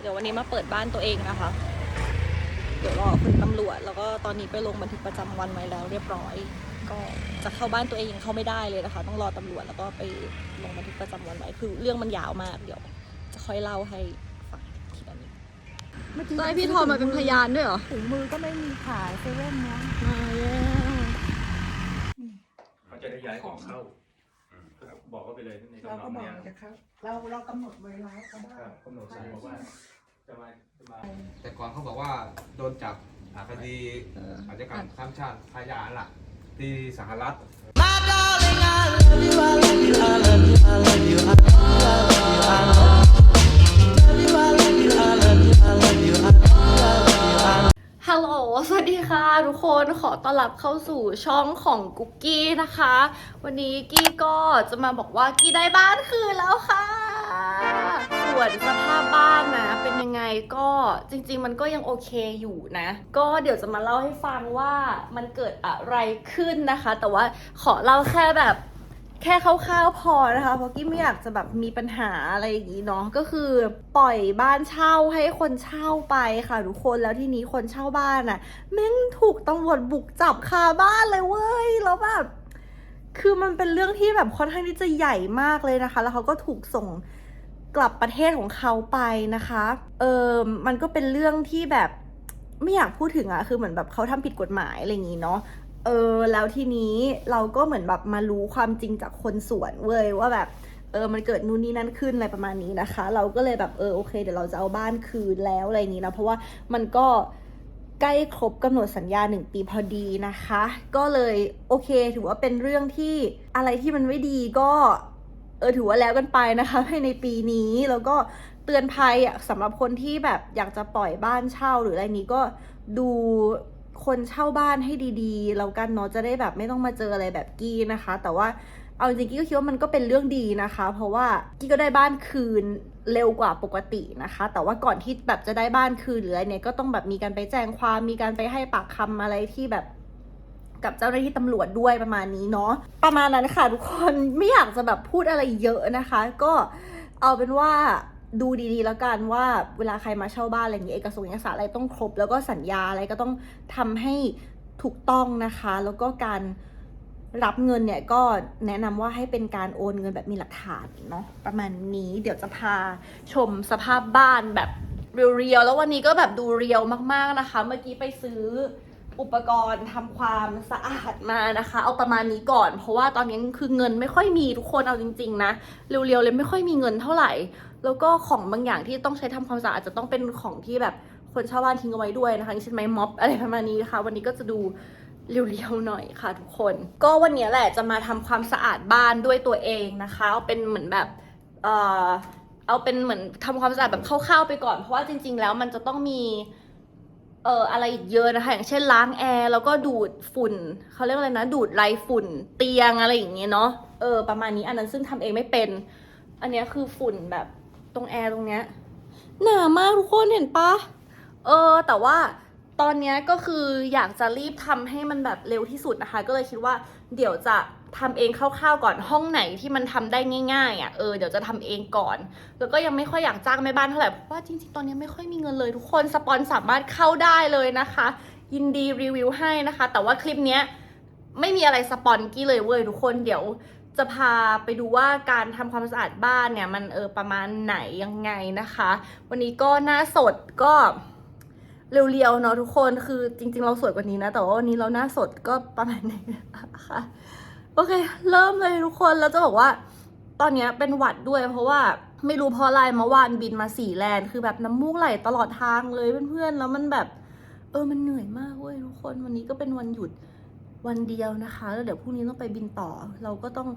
เดี๋ยววันนี้มาเปิดบ้านตัวเองนะคะ เดี๋ยวรอคุณตำรวจ แล้วก็ตอนนี้ไปลงบันทึกประจำวันไว้แล้วเรียบร้อย ก็จะเข้าบ้านตัวเองยังเข้าไม่ได้เลยนะคะ ต้องรอตำรวจแล้วก็ไปลงบันทึกประจำวันไว้คือเรื่องมันยาวมากเดี๋ยวจะค่อยเล่าให้ฟังทีละนิดต้องให้พี่ทอมมาเป็นพยานด้วยเหรอถุงมือก็ไม่มีขายเซเว่นนะมาแล้ว เขาจะได้ย้ายของเข้า บอกเขาไปเลยในเรากำหนก็ดบอกเนี้ยจะเข้าเราเรากำหนดเวลาก็ได้ครับกำหนดสมบอกว่าจะมาจะมา แต่ก่อนเขาบอกว่าโดนจับอ่าคดีเอออาชญากรรมข้ามชาติพยานล่ะ ที่สหรัฐ ฮัลโหล สวัสดีค่ะ ทุกคนขอต้อนรับเข้าสู่ช่องของกุ๊กกี้นะคะ วันนี้กี้ก็จะมาบอกว่ากี้ได้บ้านคืนแล้วค่ะ ส่วนสภาพบ้านนะ เป็นยังไงก็จริง ๆ มันก็ยังโอเคอยู่นะ ก็เดี๋ยวจะมาเล่าให้ฟังว่ามันเกิดอะไรขึ้นนะคะ แต่ว่าขอเล่าแค่แบบ แค่คร่าวๆพอนะคะเพราะกี้ไม่อยากจะแบบมีปัญหาอะไรอย่างนี้เนาะก็คือปล่อยบ้านเช่าให้คนเช่าไปค่ะทุกคนแล้วทีนี้คนเช่าบ้านอะ่ะแม่งถูกตำรวจบุกจับคาบ้านเลยเว้ยแล้วแบบคือมันเป็นเรื่องที่แบบค่อนข้างที่จะใหญ่มากเลยนะคะ แล้วเขาก็ถูกส่งกลับประเทศของเขาไปนะคะ เออมันก็เป็นเรื่องที่แบบไม่อยากพูดถึงอะคือเหมือนแบบเขาทำผิดกฎหมายอะไรอย่างนี้เนาะ เออแล้วทีนี้เราก็เหมือนแบบมารู้ความจริงจากคนสวนเว้ยว่าแบบเออมันเกิดนู่นนี่นั่นขึ้นอะไรประมาณนี้นะคะ เราก็เลยแบบเออโอเค เดี๋ยวเราจะเอาบ้านคืนแล้วอะไรอย่างนี้นะเพราะว่ามันก็ใกล้ครบกำหนดสัญญาหนึ่งปีพอดีนะคะ ก็เลยโอเค ถือว่าเป็นเรื่องที่อะไรที่มันไม่ดีก็เออถือว่าแล้วกันไปนะคะภายในปีนี้แล้วก็เตือนภัยอะสำหรับคนที่แบบอยากจะปล่อยบ้านเช่าหรืออะไรนี้ก็ดู คนเช่าบ้านให้ดีๆแล้วกันเนาะจะได้แบบไม่ต้องมาเจออะไรแบบกี้นะคะ แต่ว่าเอาจริงกี้ก็คิดว่ามันก็เป็นเรื่องดีนะคะ เพราะว่ากี้ก็ได้บ้านคืนเร็วกว่าปกตินะคะ แต่ว่าก่อนที่แบบจะได้บ้านคืนหรืออะไรเนี่ยก็ต้องแบบมีการไปแจ้งความมีการไปให้ปากคำอะไรที่แบบกับเจ้าหน้าที่ตำรวจด้วยประมาณนี้เนาะประมาณนั้นค่ะทุกคนไม่อยากจะแบบพูดอะไรเยอะนะคะ ก็เอาเป็นว่า ดูดีๆ แล้วกันว่าเวลาใครมาเช่าบ้านอะไรอย่างเงี้ยเอกสารเอกสารอะไรต้องครบ แล้วก็สัญญาอะไรก็ต้องทำให้ถูกต้องนะคะ แล้วก็การรับเงินเนี่ยก็แนะนำว่าให้เป็นการโอนเงินแบบมีหลักฐานเนาะประมาณนี้เดี๋ยวจะพาชมสภาพบ้านแบบเรียวๆแล้ววันนี้ก็แบบดูเรียวมากๆนะคะ เมื่อกี้ไปซื้ออุปกรณ์ทำความสะอาดมานะคะ เอาประมาณนี้ก่อน เพราะว่าตอนนี้คือเงินไม่ค่อยมีทุกคนเอาจริง ๆ นะเร็วๆเลยไม่ค่อยมีเงินเท่าไหร่ แล้วก็ของบางอย่างที่ต้องใช้ทำความสะอาดอาจจะต้องเป็นของที่แบบคนช่าบ้านทิ้งเอาไว้ด้วยนะคะอย่างเช่นไม้ม็อบอะไรประมาณนี้นะคะวันนี้ก็จะดูเรียวๆหน่อยค่ะทุกคน ก็วันนี้แหละจะมาทำความสะอาดบ้านด้วยตัวเองนะคะ เอาเป็นเหมือนแบบเออเอาเป็นเหมือนทำความสะอาดแบบคร่าวๆไปก่อน เพราะว่าจริง ๆ แล้วมันจะต้องมีเอ่ออะไรอีกเยอะนะคะอย่างเช่นล้างแอร์แล้วก็ดูดฝุ่นเขาเรียกอะไรนะ ดูดไรฝุ่นเตียงอะไรอย่างเงี้ยเนาะเออประมาณนี้อันนั้นซึ่งทำเองไม่เป็น อันนี้คือฝุ่นแบบ ตรงแอร์ตรงเนี้ยหนามากทุกคนเห็นปะเออ แต่ว่าตอนเนี้ยก็คืออยากจะรีบทำให้มันแบบเร็วที่สุดนะคะ ก็เลยคิดว่าเดี๋ยวจะทำเองคร่าวๆก่อนห้องไหนที่มันทำได้ง่ายๆอะเออเดี๋ยวจะทำเองก่อน แล้วก็ยังไม่ค่อยอยากจ้างแม่บ้านเท่าไหร่เพราะว่าจริงๆตอนนี้ไม่ค่อยมีเงินเลยทุกคนสปอนสามารถเข้าได้เลยนะคะ ยินดีรีวิวให้นะคะ แต่ว่าคลิปเนี้ยไม่มีอะไรสปอนกี้เลยเว้ยทุกคนเดี๋ยว จะพาไปดูว่าการทำความสะอาดบ้านเนี่ย มันเออประมาณไหนยังไงนะคะ วันนี้ก็หน้าสดก็เรียวๆเนาะทุกคนคือจริง ๆ เราสวยกว่านี้นะ แต่ว่าวันนี้เราหน้าสดก็ประมาณนี้นะคะโอเค เริ่มเลยทุกคนแล้วจะบอกว่า ตอนนี้เป็นหวัดด้วยเพราะว่าไม่รู้เพราะอะไรเมื่อวานบินมาสี่แลนด์คือแบบน้ำมูกไหลตลอดทางเลยเพื่อนๆแล้วมันแบบ เออมันเหนื่อยมากเว้ยทุกคนวันนี้ก็เป็นวันหยุด วันเดียวนะคะแล้วเดี๋ยวพรุ่งนี้ต้องไปบินต่อ เราก็ต้อง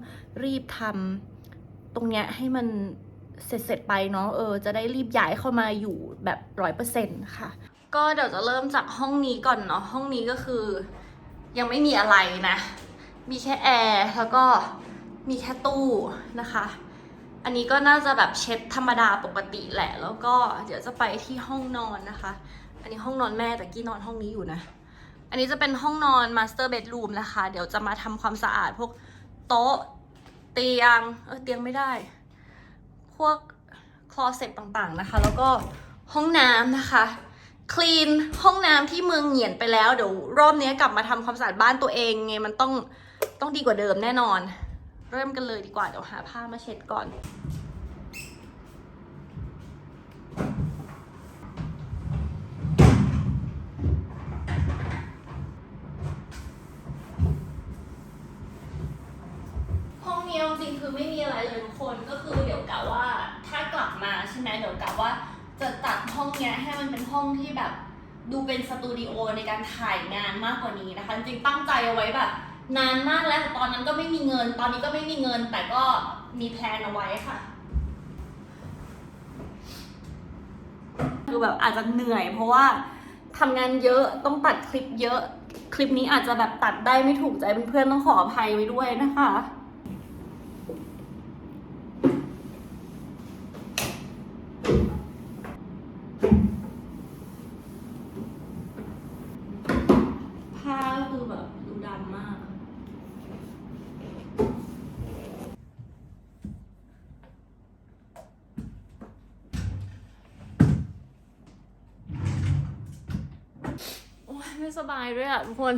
รีบทำตรงเนี้ยให้มันเสร็จๆไปเนาะเออจะได้รีบย้ายเข้ามาอยู่แบบร้อยเปอร์เซ็นต์ค่ะ ก็เดี๋ยวจะเริ่มจากห้องนี้ก่อนเนาะห้องนี้ก็คือ ยังไม่มีอะไรนะ มีแค่แอร์แล้วก็มีแค่ตู้นะคะ อันนี้ก็น่าจะแบบเช็ดธรรมดาปกติแหละ แล้วก็เดี๋ยวจะไปที่ห้องนอนนะคะ อันนี้ห้องนอนแม่แต่กี้นอนห้องนี้อยู่นะ อันนี้จะเป็นห้องนอนมาสเตอร์เบดรูมนะคะ เดี๋ยวจะมาทำความสะอาดพวกโต๊ะ เตียง เออเตียงไม่ได้ พวกคลอเซ็ตต่างๆนะคะ แล้วก็ห้องน้ำนะคะคลีนห้องน้ำที่เมืองเหงียนไปแล้ว เดี๋ยวรอบนี้กลับมาทำความสะอาดบ้านตัวเองไงมันต้องต้องดีกว่าเดิมแน่นอน เริ่มกันเลยดีกว่าเดี๋ยวหาผ้ามาเช็ดก่อน ห้องนี้เอาจริงๆคือไม่มีอะไรเลยทุกคนก็คือเดี๋ยวกะว่าถ้ากลับมาใช่ ไหมเดี๋ยวกะว่าจะตัดห้องเนี้ยให้มันเป็นห้องที่แบบดูเป็นสตูดิโอในการถ่ายงานมากกว่านี้นะคะ จริงตั้งใจเอาไว้แบบ นานมากแล้วแต่ตอนนั้นก็ไม่มีเงิน ตอนนี้ก็ไม่มีเงิน แต่ก็มีแพลนเอาไว้ค่ะคือแบบอาจจะเหนื่อยเพราะว่าทำงานเยอะต้องตัดคลิปเยอะ คลิปนี้อาจจะแบบตัดได้ไม่ถูกใจเพื่อนๆต้องขออภัยไว้ด้วยนะคะ ผ้าก็คือแบบดูดำมาก โอ้ย ไม่สบายด้วยอะทุกคน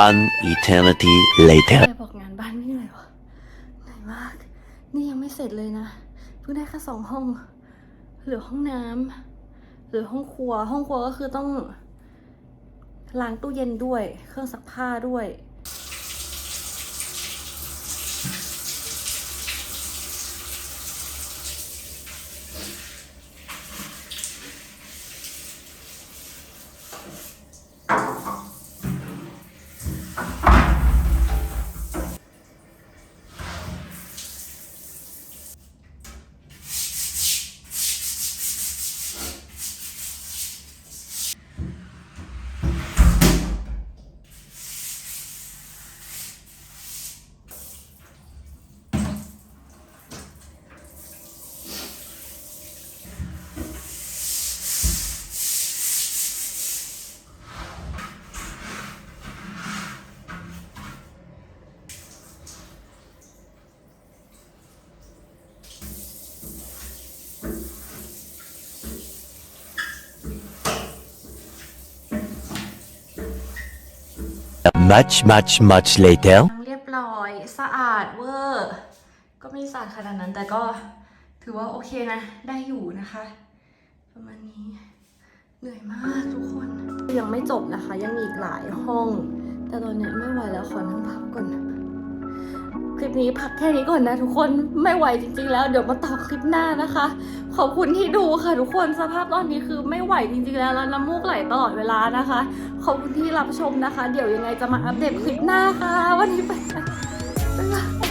One eternity later. บอกงานบ้านไม่เหนื่อยวะเหนื่อยมาก นี่ยังไม่เสร็จเลยนะ เพิ่งได้แค่สองห้อง เหลือห้องน้ำเหลือห้องครัว ห้องครัวก็คือต้องล้างตู้เย็นด้วย เครื่องซักผ้าด้วย Much, much, much later. ล้างเรียบร้อยสะอาดเวอร์ก็ไม่สะอาดขนาดนั้นแต่ก็ถือว่าโอเคนะ ได้อยู่นะคะ ประมาณนี้เหนื่อยมากทุกคน ยังไม่จบนะคะ ยังมีอีกหลายห้อง แต่ตอนเนี้ยไม่ไหวแล้วขอนั่งพักก่อนค ลิปนี้พักแค่นี้ก่อนนะทุกคนไม่ไหวจริง ๆ แล้วเดี๋ยวมาต่อคลิปหน้านะคะ ขอบคุณที่ดูค่ะทุกคนสภาพตอนนี้คือไม่ไหวจริง ๆ แล้วแล้วน้ำมูกไหลตลอดเวลานะคะ ขอบคุณที่รับชมนะคะ เดี๋ยวยังไงจะมาอัปเดตคลิปหน้าค่ะ วันนี้ไปแล้ว